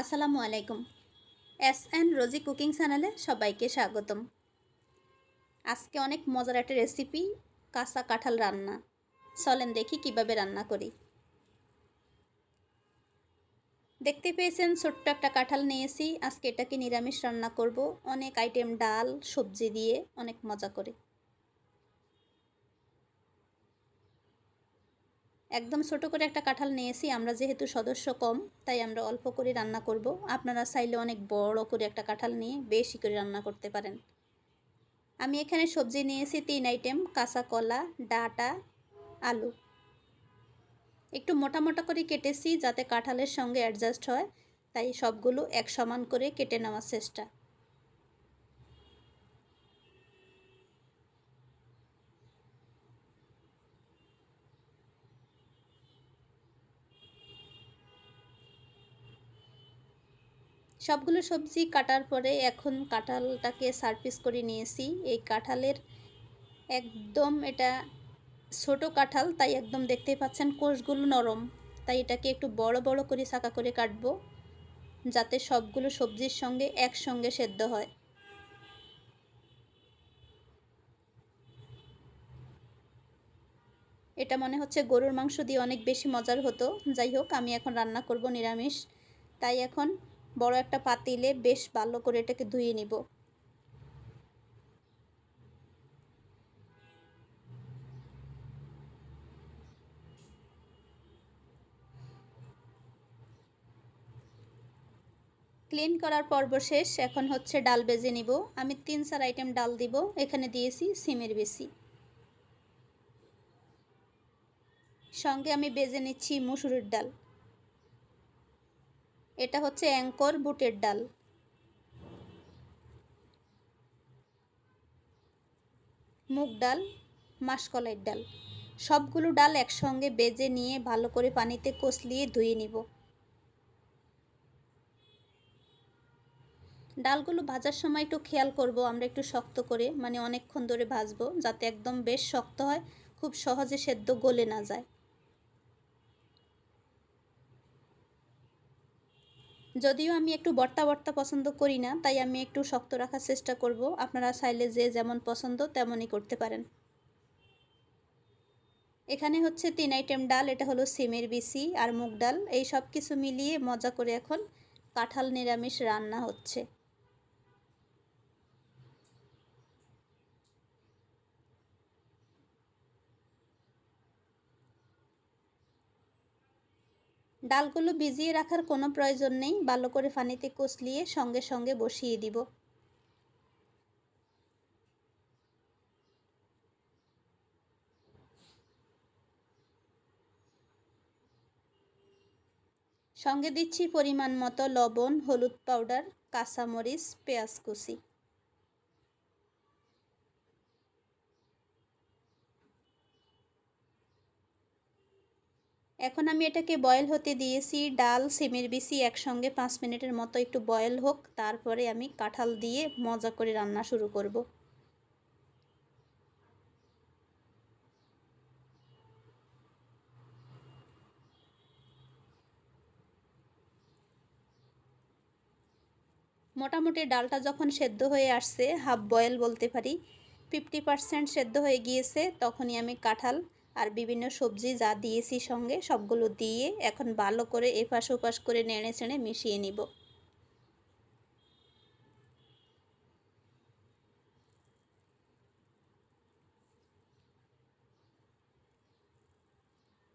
আসসালামু আলাইকুম। S N রোজি cooking চ্যানেলে সবাইকে স্বাগতম। আজকে অনেক মজার একটা রেসিপি, কাঁচা কাঁঠাল রান্না। চলেন দেখি কীভাবে রান্না করি। দেখতে পেয়েছেন, ছোট্ট একটা কাঁঠাল নিয়েছি। আজকে এটাকে নিরামিষ রান্না করব। অনেক আইটেম, ডাল, সবজি দিয়ে অনেক মজা করে। একদম ছোট করে একটা কাঁঠাল নিয়েছি, আমরা যেহেতু সদস্য কম, তাই আমরা অল্প করে রান্না করব। আপনারা চাইলে অনেক বড় করে একটা কাঁঠাল নিয়ে বেশি করে রান্না করতে পারেন। আমি এখানে সবজি নিয়েছি তিন আইটেম, কাঁচা কলা, ডাটা, আলু। একটু মোটা মোটা করে কেটেছি যাতে কাঁঠালের সঙ্গে অ্যাডজাস্ট হয়, তাই সবগুলো এক সমান করে কেটে নেওয়ার চেষ্টা। সবগুলো সবজি কাটার পরে এখন কাঁঠালটাকে সার্ভিস করে নিয়েছি। এই কাঁঠালের একদম এটা ছোট কাঁঠাল, তাই একদম দেখতেই পাচ্ছেন কোষগুলো নরম। তাই এটাকে একটু বড় বড় করে সাকা করে কাটবো, যাতে সবগুলো সবজির সঙ্গে একসঙ্গে সেদ্ধ হয়। এটা মনে হচ্ছে গরুর মাংস দিয়ে অনেক বেশি মজার হতো। যাই হোক, আমি এখন রান্না করব নিরামিষ। তাই এখন বড় একটা পাতিলে বেশ ভালো করে এটাকে ধুয়ে নিব। ক্লিন করার পর্ব শেষ, এখন হচ্ছে ডাল বেজে নিব। আমি তিন চার আইটেম ডাল দিব, এখানে দিয়েছি সিমের বেশি। সঙ্গে আমি বেজে নিচ্ছি মুসুরির ডাল। এটা হচ্ছে অ্যাঙ্কর বুটের ডাল। মুগ ডাল, মাসকলাইয়ের ডাল। সবগুলো ডাল একসঙ্গে বেজে নিয়ে ভালো করে পানিতে কষলিয়ে ধুয়ে নিব। ডালগুলো ভাজার সময় একটু খেয়াল করব, আমরা একটু শক্ত করে মানে অনেকক্ষণ ধরে ভাজবো, যাতে একদম বেশ শক্ত হয়, খুব সহজে সেদ্ধ গলে না যায়। যদিও আমি একটু বর্তা বর্তা পছন্দ করি না, তাই আমি একটু শক্ত রাখার চেষ্টা করব। আপনারা চাইলে যে যেমন পছন্দ তেমনই করতে পারেন। এখানে হচ্ছে তিন আইটেম ডাল, এটা হলো সিমের বিসি আর মুগ ডাল। এই সব কিছু মিলিয়ে মজা করে এখন কাঁঠাল নিরামিষ রান্না হচ্ছে। ডালগুলো ভিজিয়ে রাখার কোনো প্রয়োজন নেই, ভালো করে পানিতে কষলিয়ে সঙ্গে সঙ্গে বসিয়ে দিব। সঙ্গে দিচ্ছি পরিমাণ মতো লবণ, হলুদ পাউডার, কাঁচামরিচ, পেঁয়াজ কুচি। এখন আমি এটাকে বয়েল হতে দিয়েছি, ডাল, সিমের বিসি একসঙ্গে পাঁচ মিনিটের মতো একটু বয়েল হোক, তারপরে আমি কাঁঠাল দিয়ে মজা করে রান্না শুরু করব। মোটামুটি ডালটা যখন সেদ্ধ হয়ে আসছে, হাফ বয়েল বলতে পারি ফিফটি পারসেন্ট সেদ্ধ হয়ে গিয়েছে, তখনই আমি কাঁঠাল আর বিভিন্ন সবজি যা দিয়েছি সঙ্গে সবগুলো দিয়ে এখন ভালো করে এপাশ ওপাশ করে নেড়ে চেড়ে মিশিয়ে নিব।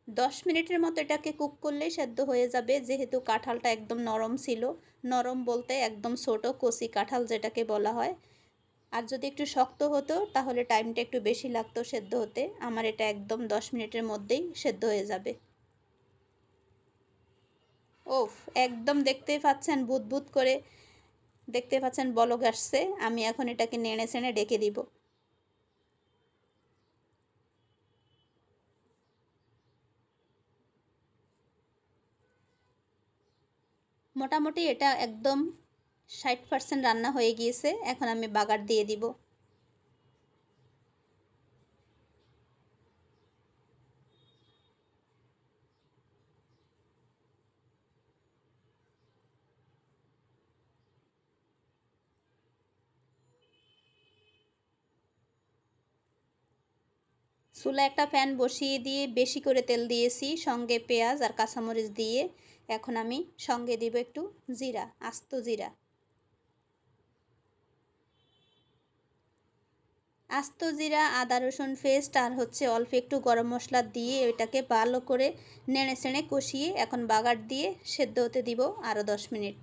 দশ মিনিটের মতো এটাকে কুক করলেই সেদ্ধ হয়ে যাবে, যেহেতু কাঁঠালটা একদম নরম ছিল। নরম বলতে একদম ছোটো কচি কাঁঠাল যেটাকে বলা হয়। আর যদি একটু শক্ত হতো, তাহলে টাইমটা একটু বেশি লাগতো সেদ্ধ হতে। আমার এটা একদম দশ মিনিটের মধ্যেই সেদ্ধ হয়ে যাবে। ওফ, একদম দেখতেই পাচ্ছেন বুদবুদ করে। দেখতে পাচ্ছেন বলক আসছে। আমি এখন এটাকে নেড়ে চেড়ে ডেকে দিব। মোটামুটি এটা একদম ষাট পার্সেন্ট রান্না হয়ে গিয়েছে, এখন আমি বাগার দিয়ে দিব। চুলা একটা প্যান বসিয়ে দিয়ে বেশি করে তেল দিয়েছি, সঙ্গে পেঁয়াজ আর কাঁচামরিচ দিয়ে। এখন আমি সঙ্গে দিব একটু জিরা, আস্ত জিরা। আস্ত জিরা, আদা রসুন পেস্ট আর হচ্ছে অল্প একটু গরম মশলা দিয়ে এটাকে ভালো করে নেড়ে চেড়ে কষিয়ে এখন বাগার দিয়ে সেদ্ধ হতে দিব আরও দশ মিনিট।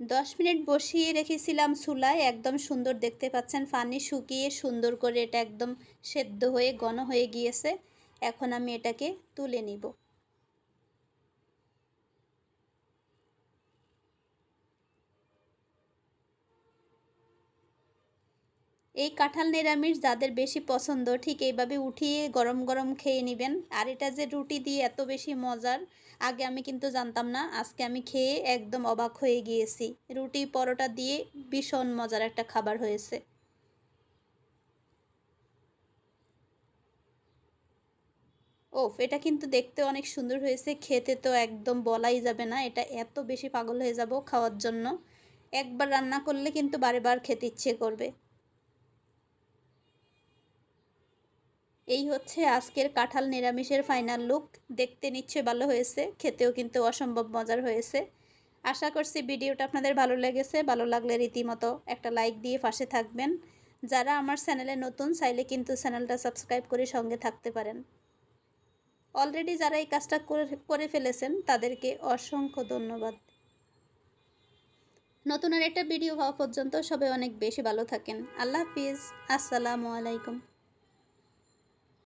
দশ মিনিট বসিয়ে রেখেছিলাম চুলায়, একদম সুন্দর দেখতে পাচ্ছেন। পানি শুকিয়ে সুন্দর করে এটা একদম সেদ্ধ হয়ে, ঘন হয়ে গিয়েছে। এখন আমি এটাকে তুলে নিব। এই কাঁঠাল নিরামিষ যাদের বেশি পছন্দ, ঠিক এইভাবে উঠিয়ে গরম গরম খেয়ে নেবেন। আর এটা যে রুটি দিয়ে এত বেশি মজার, আগে আমি কিন্তু জানতাম না, আজকে আমি খেয়ে একদম অবাক হয়ে গিয়েছি। রুটি, পরোটা দিয়ে ভীষণ মজার একটা খাবার হয়েছে। ওফ, এটা কিন্তু দেখতে অনেক সুন্দর হয়েছে, খেতে তো একদম বলাই যাবে না, এটা এত বেশি পাগল হয়ে যাব খাওয়ার জন্য। একবার রান্না করলে কিন্তু বারে বার খেতে ইচ্ছে করবে। এই হচ্ছে আজকের কাঁঠাল নিরামিষের ফাইনাল লুক দেখতে নিশ্চয়ই ভালো হয়েছে, খেতেও কিন্তু অসম্ভব মজার হয়েছে। আশা করছি ভিডিওটা আপনাদের ভালো লেগেছে। ভালো লাগলে রীতিমতো একটা লাইক দিয়ে পাশে থাকবেন। যারা আমার চ্যানেলে নতুন, চাইলে কিন্তু চ্যানেলটা সাবস্ক্রাইব করে সঙ্গে থাকতে পারেন। অলরেডি যারা এই কাজটা করে ফেলেছেন, তাদেরকে অসংখ্য ধন্যবাদ। নতুন আর একটা ভিডিও হওয়া পর্যন্ত সবাই অনেক বেশি ভালো থাকেন। আল্লাহ হাফিজ। আসসালামু আলাইকুম।